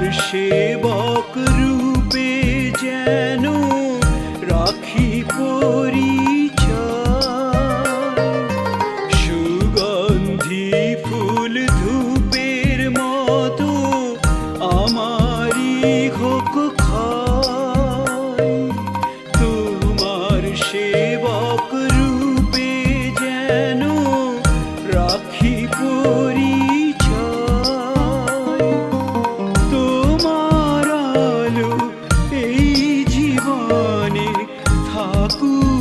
তোমার সেবক রূপে যেন রাখি পরিচয় Ooh.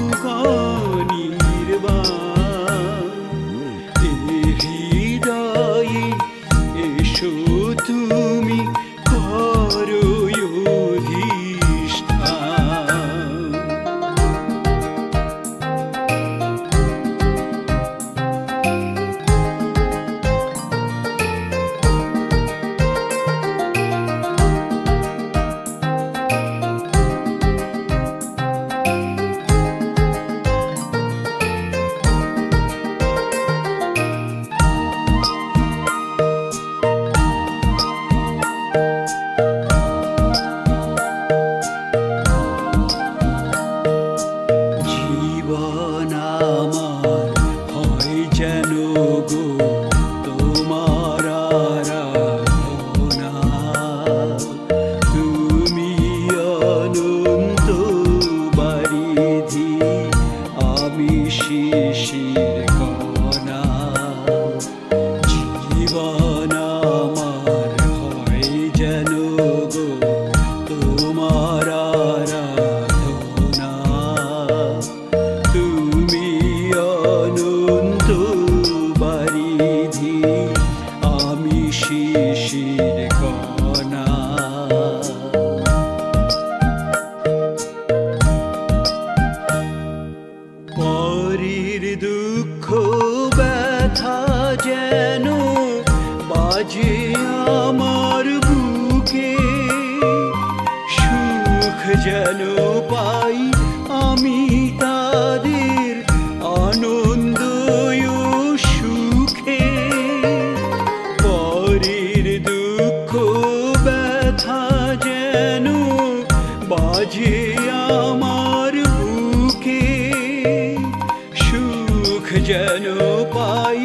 যেন পাই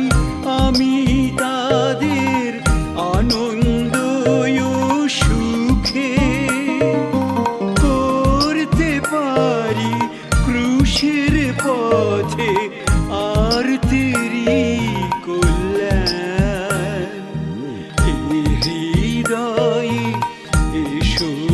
আমি তাদের আনন্দ সুখে। করতে পারি ক্রুশের পথে আর তেরি কল্যাণ। হৃদয় এসো।